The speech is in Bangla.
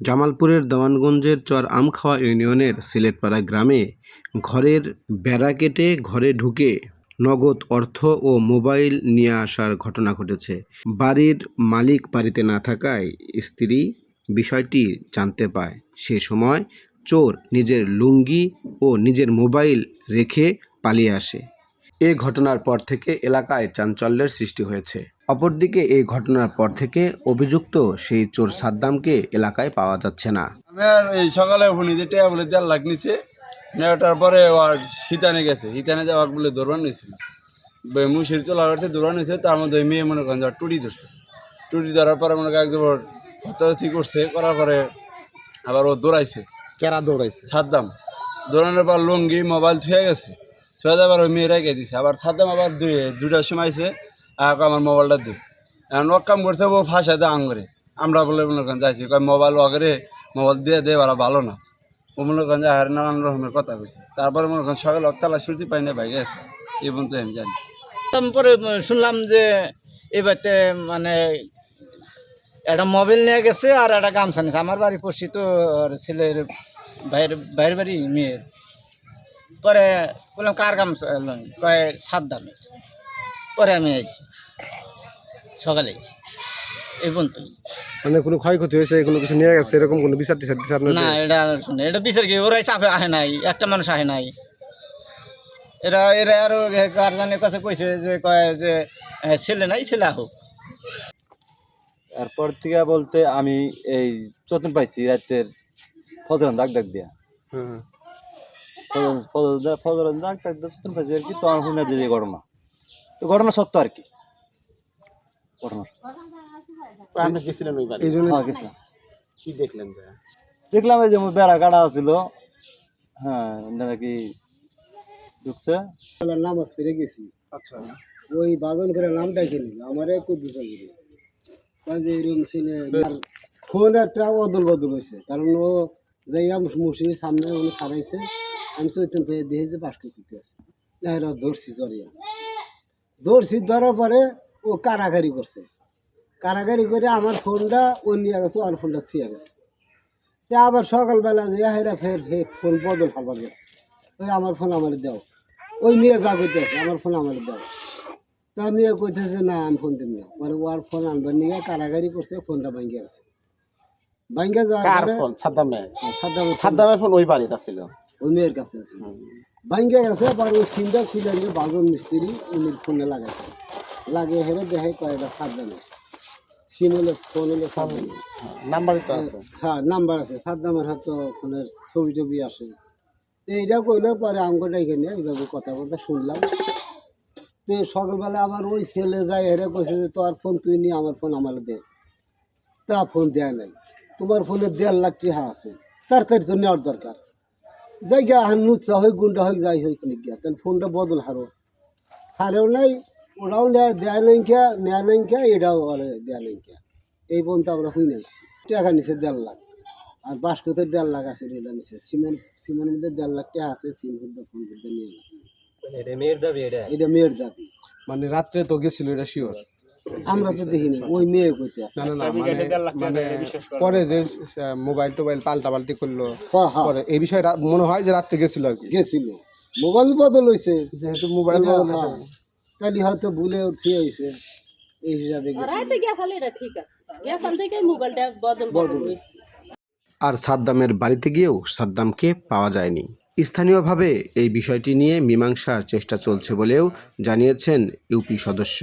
জামালপুরের দেওয়ানগঞ্জের চর আমখাওয়া ইউনিয়নের সিলেটপাড়া গ্রামে ঘরের বেড়া কেটে ঘরে ঢুকে নগদ অর্থ ও মোবাইল নিয়ে আসার ঘটনা ঘটেছে। বাড়ির মালিক বাড়িতে না থাকায় স্ত্রী বিষয়টি জানতে পায়। সে সময় চোর নিজের লুঙ্গি ও নিজের মোবাইল রেখে পালিয়ে আসে। এ ঘটনার পর থেকে এলাকায় চাঞ্চল্যের সৃষ্টি হয়েছে। অপরদিকে এই ঘটনার পর থেকে অভিযুক্ত সেই চোর সাদ্দামকে এলাকায় পাওয়া যাচ্ছে না। আমি আর এই সকালে শুনি যে বলে দেড় লাখ নিছে নেওয়াটার পরে ও আর হিতানে গেছে। হিতানে যাওয়ার বলে দৌড়ান নিয়েছিল মুসির তোলা করতে দৌড়ান নিয়েছে তার মধ্যে মেয়ে মনে করেন যে টুটি ধরছে। টুটি ধরার পরে মনে করেন একদম ওর হতাহতি করছে করার পরে আবার ও দৌড়াইছে। কেরা দৌড়াইছে? সাদ্দাম। দৌড়ানোর পর লুঙ্গি মোবাইল থুয়ে গেছে। থুয়ে যাবার ওই মেয়ে রেখে দিছে, আবার সাদ্দাম আবার দুই দুটার সময় কয় আমার মোবাইলটা দিই এখন ও কাম করছে, ও ফাঁসা দেয় আঙরে। আমরা বলে মনে যাইছি, কয় মোবাইল অগরে মোবাইল দিয়ে দে, ওরা ভালো না। ও মনে করেন যে, আর নানান রকমের কথা কইছে। তারপরে মনে করেন সকালে তালা সুতি পাই না ভাই গেছে। এই পর্যন্ত আমি জানি। তারপরে শুনলাম যে এবারে মানে একটা মোবাইল নিয়ে গেছে আর একটা গামছা নিয়েছে। আমার বাড়ি পড়ছি তো ছেলের বাইরে বাইরের বাড়ি, মেয়ের। পরে বললাম কার গামছা? কয় সাত দামের পরে আমি আইছি। সকালে আইছি। এই পর্যন্ত মানে কোনো ক্ষয়ক্ষতি হয়েছে? কোনো কিছু নিয়ে গেছে? এরকম কোনো বিচার টিচার দিচ্ছে আপনার না এটা শুনে এটা বিচার কি? ওরাই চাপে আহে নাই। একটা মানুষ আহে নাই। এরা এরা আরও গার্জেনের কাছে কইছে যে কয় যে ছেলে নাই ছেলে হোক এরপর থেকে বলতে আমি এই চতুন পাইছি রাতের ফজরান দাগ দাগ দিয়া। হ্যাঁ ফজর- দাগ আর কি তখন শুনে যে ঘটনা। তো ঘটনা সত্য আর কি। ঘটনা এই জন্য হ্যাঁ, কি দেখলেন দেখলাম এই যে বেড়া কাটা ছিল হ্যাঁ নাকি ঢুকছে। নামাজ ফিরে গেছি। আচ্ছা। ওই বাজন করে নামটা কিনি আমারে কুদ্দুস গিরি কাজে এরকম ছেলে ফোন একটা অদল বদল হয়েছে কারণ ও যাইয়া মুসির সামনে উনি খারাইছে আমি চৈতন পেয়ে দিয়ে যে বাস করতে আছে না এরা ধরছি জরিয়া। ধরছি ধরার পরে ও কারাগারি করছে। কারাগারি করে আমার ফোনটা ও নিয়ে গেছে আর ফোনটা ছুঁয়ে গেছে। তা আবার সকালবেলা যে হেরা ফের হে ফোন বদল খাবার গেছে। ওই আমার ফোন আমার দাও। ওই মেয়ে যা করতে আছে আমার ফোন আমার দাও। তা মেয়ে কইতেছে না আমি ফোন দিব না। মানে ওর ফোন আনবার নিয়ে কারাগারি করছে ফোনটা ভাঙ্গে আছে ভাঙ্গে যাওয়ার পরে সাদ্দামের ফোন। সাদ্দামের ফোন ওই বাড়িতে ছিল। ওই মেয়ের কাছে আছে। ভাঙ্গে গেছে পরে ওই সিমটা খুলে নিয়ে বাজন মিস্ত্রি উনি ফোনে লাগাইছে। লাগিয়ে হেরে দেখে কয়েকটা সাদ্দামের সিম হলে ফোন হলে সাদ্দামের নাম্বারই তো আছে। হ্যাঁ নাম্বার আছে। সাদ্দামের হয়তো ফোনের ছবি টবি আসে। এইটা কইলে পরে ডেকে নিয়ে এইভাবে কথা বলতে শুনলাম। তো সকালবেলা আবার ওই ছেলে যায় হেরে কইছে যে তোর ফোন তুই নিয়ে আমার ফোন আমার দে। তা ফোন দেয় নাই। তোমার ফোনে দেড় লাখ টাকা আছে। তার তার তো নেওয়ার দরকার। যাই গিয়া হান লুচ্ছা হই গুন্ডা হই যাই হই কিনে গিয়া। তাহলে ফোনটা বদল হারো। হারেও নাই ওরাও নেয় দেয় নাই কে নেয় নাই কে এটাও ওরে দেয় নাই কে এই পর্যন্ত আমরা হই নাই। টাকা নিছে দেড় লাখ। আর বাসকতে দেড় লাখ আছে এটা নিছে। সিমেন্ট সিমেন্টের মধ্যে দেড় লাখ টাকা আছে সিম করতে ফোন করতে নিয়ে গেছে। এটা মেয়ের দাবি মানে রাত্রে তো গেছিল এটা শিওর আমরা তো দেখিনি ওই মেয়ে কইতে আছে। না না মানে মানে পরে যে মোবাইল টোবাইল পাল্টা পাল্টি করল হ্যাঁ হ্যাঁ। পরে এই বিষয়ে মনে হয় যে রাত্রে গেছিল আর কি। গেছিল। মোবাইল বদল হয়েছে যেহেতু মোবাইল এটা, হ্যাঁ। তাহলে হয়তো ভুলে উঠে হয়েছে এই হিসাবে গেছিল। রাইতে গেছালে এটা ঠিক আছে। গেছাল থেকে মোবাইলটা বদল বদল হয়েছে আর সাদ্দামের বাড়িতে গিয়েও সাদ্দামকে পাওয়া যায়নি। স্থানীয়ভাবে এই বিষয়টি নিয়ে মীমাংসার চেষ্টা চলছে বলেও জানিয়েছেন ইউপি সদস্য।